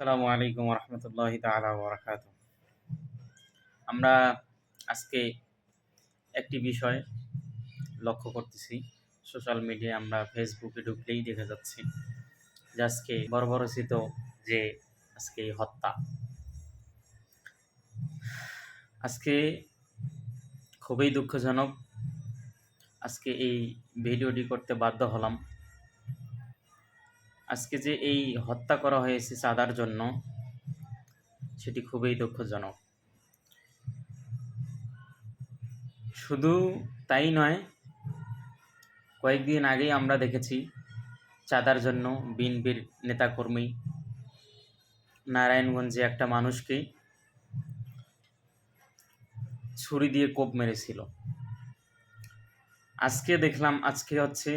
আসসালামু আলাইকুম রহমতুল্লাহ তালা আমরা আজকে একটি বিষয় লক্ষ্য করতেছি। সোশ্যাল মিডিয়ায় আমরা ফেসবুকে ঢুকলেই দেখা যাচ্ছে যে আজকে বর্বরচিত যে আজকে হত্যা। আজকে খুবই দুঃখজনক আজকে এই ভিডিওটি করতে বাধ্য হলাম। আজকে যে এই হত্যা করা হয়েছে চাঁদার জন্য, সেটি খুবই দুঃখজনক। শুধু তাই নয়, কয়েকদিন আগেই আমরা দেখেছি চাঁদার জন্য বিএনপির নেতাকর্মী নারায়ণগঞ্জে একটা মানুষকে ছুরি দিয়ে কোপ মেরেছিল। আজকে দেখলাম, আজকে হচ্ছে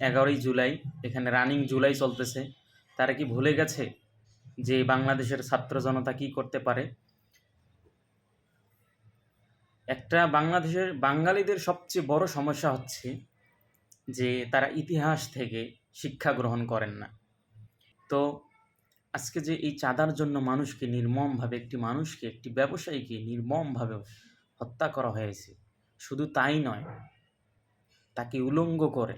এগারোই জুলাই, এখানে রানিং জুলাই চলতেছে। তারা কি ভুলে গেছে যে বাংলাদেশের ছাত্র জনতা কি করতে পারে? একটা বাংলাদেশের বাঙালিদের সবচেয়ে বড় সমস্যা হচ্ছে যে তারা ইতিহাস থেকে শিক্ষা গ্রহণ করেন না। তো আজকে যে এই চাঁদার জন্য মানুষকে নির্মমভাবে, একটি মানুষকে, একটি ব্যবসায়ীকে নির্মমভাবে হত্যা করা হয়েছে, শুধু তাই নয়, তাকে উলঙ্গ করে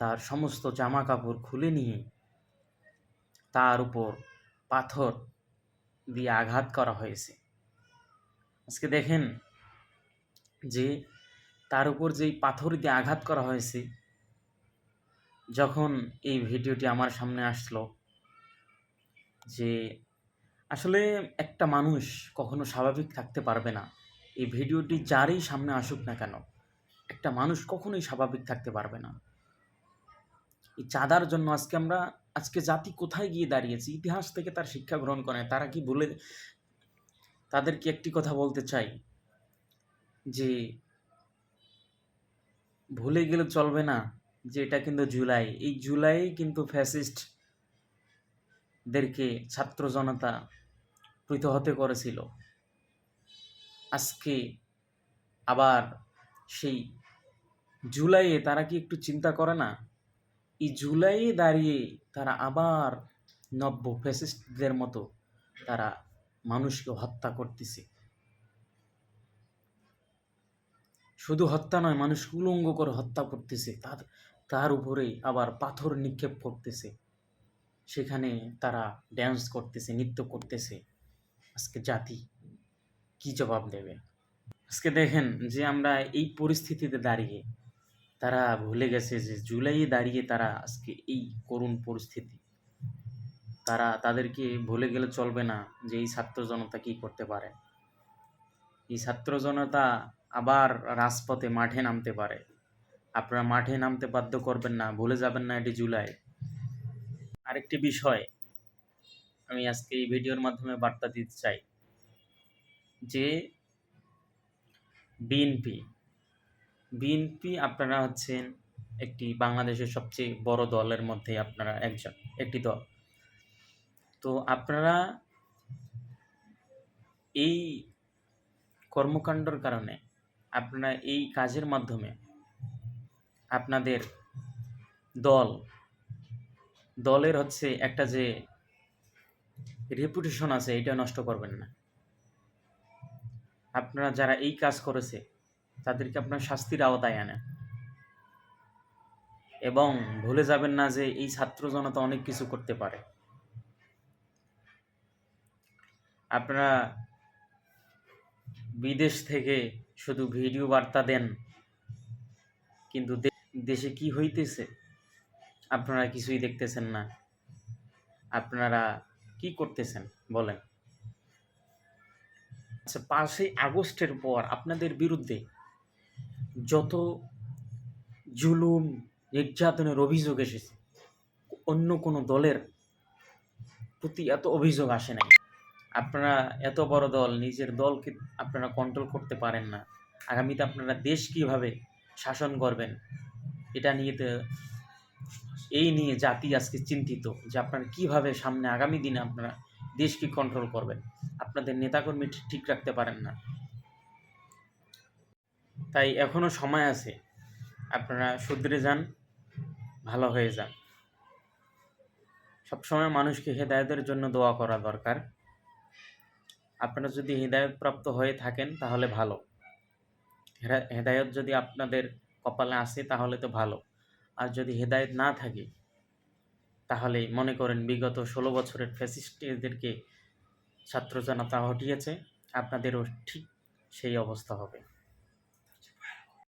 তার সমস্ত জামা কাপড় খুলে নিয়ে তার উপর পাথর দিয়ে আঘাত করা হয়েছে। আজকে দেখেন যে তার উপর যেই পাথর দিয়ে আঘাত করা হয়েছে, যখন এই ভিডিওটি আমার সামনে আসলো যে আসলে একটা মানুষ কখনো স্বাভাবিক থাকতে পারবে না। এই ভিডিওটি যারই সামনে আসুক না কেন, একটা মানুষ কখনোই স্বাভাবিক থাকতে পারবে না। এই চাঁদার জন্য আজকে আমরা, আজকে জাতি কোথায় গিয়ে দাঁড়িয়েছি? ইতিহাস থেকে তার শিক্ষা গ্রহণ করে। তারা কি বলে, তাদেরকে একটি কথা বলতে চাই? যে, ভুলে গেলে চলবে না যে এটা কিন্তু জুলাই। এই জুলাই কিন্তু ফ্যাসিস্টদেরকে ছাত্র জনতা হতে করেছিল। আজকে আবার সেই জুলাইয়ে তারা কি একটু চিন্তা করে না? এই জুলাই দাঁড়িয়ে তারা আবার নব্য ফ্যাসিস্টদের মতো তারা মানুষকে হত্যা করতেছে। শুধু হত্যা নয়, মানুষ উলঙ্গ করে হত্যা করতেছে। তার তার উপরে আবার পাথর নিক্ষেপ করতেছে। সেখানে তারা ড্যান্স করতেছে, নৃত্য করতেছে। আজকে জাতি কি জবাব দেবে? আজকে দেখেন যে আমরা এই পরিস্থিতিতে দাঁড়িয়ে তারা ভুলে গেছে যে জুলাইয়ে দাঁড়িয়ে তারা আজকে এই করুণ পরিস্থিতি। তারা তাদেরকে ভুলে গেলে চলবে না যে এই ছাত্র জনতা কী করতে পারে। এই ছাত্র জনতা আবার রাজপথে মাঠে নামতে পারে। আপনারা মাঠে নামতে বাধ্য করবেন না, ভুলে যাবেন না এটি জুলাই। আরেকটি বিষয় আমি আজকে এই ভিডিওর মাধ্যমে বার্তা দিতে চাই। যে বিএনপি বিএনপি আপনারা হচ্ছেন একটি বাংলাদেশের সবচেয়ে বড় দলের মধ্যে আপনারা একজন, একটি দল। তো আপনারা এই কর্মকাণ্ডর কারণে আপনারা এই কাজের মাধ্যমে আপনাদের দল, দলের হচ্ছে একটা যে রেপুটেশন আছে, এটা নষ্ট করবেন না। আপনারা যারা এই কাজ করেছে তাদেরকে আপনার শাস্তির আওতায় আনেন এবং ভুলে যাবেন না যে এই ছাত্র জনতা অনেক কিছু করতে পারে। আপনারা বিদেশ থেকে শুধু ভিডিও বার্তা দেন, কিন্তু দেশে কি হইতেছে, আপনারা কিছুই দেখতেছেন না। আপনারা কি করতেছেন, বলেন? আচ্ছা পাঁচই আগস্টের পর আপনাদের বিরুদ্ধে যত জুলুম, নির্যাতনের অভিযোগ এসেছে, অন্য কোনো দলের প্রতি এত অভিযোগ আসে নাই। আপনারা এত বড় দল, নিজের দলকে আপনারা কন্ট্রোল করতে পারেন না। আগামীতে আপনারা দেশ কীভাবে শাসন করবেন, এটা নিয়ে তো, এই নিয়ে জাতি আজকে চিন্তিত যে আপনারা কীভাবে সামনে আগামী দিনে আপনারা দেশকে কন্ট্রোল করবেন। আপনাদের নেতাকর্মী ঠিক রাখতে পারেন না। তাই এখনও সময় আছে। আপনারা শুধরে যান, ভালো হয়ে যান। সবসময় মানুষকে হেদায়েতের জন্য দোয়া করা দরকার। আপনারা যদি হেদায়েত প্রাপ্ত হয়ে থাকেন, তাহলে ভালো। হেদায়ত যদি আপনাদের কপালে আসে, তাহলে তো ভালো। আর যদি হেদায়ত না থাকে, তাহলে মনে করেন বিগত ষোলো বছরের ফ্যাসিস্টদেরকে ছাত্র জনতা হটিয়েছে, আপনাদেরও ঠিক সেই অবস্থা হবে।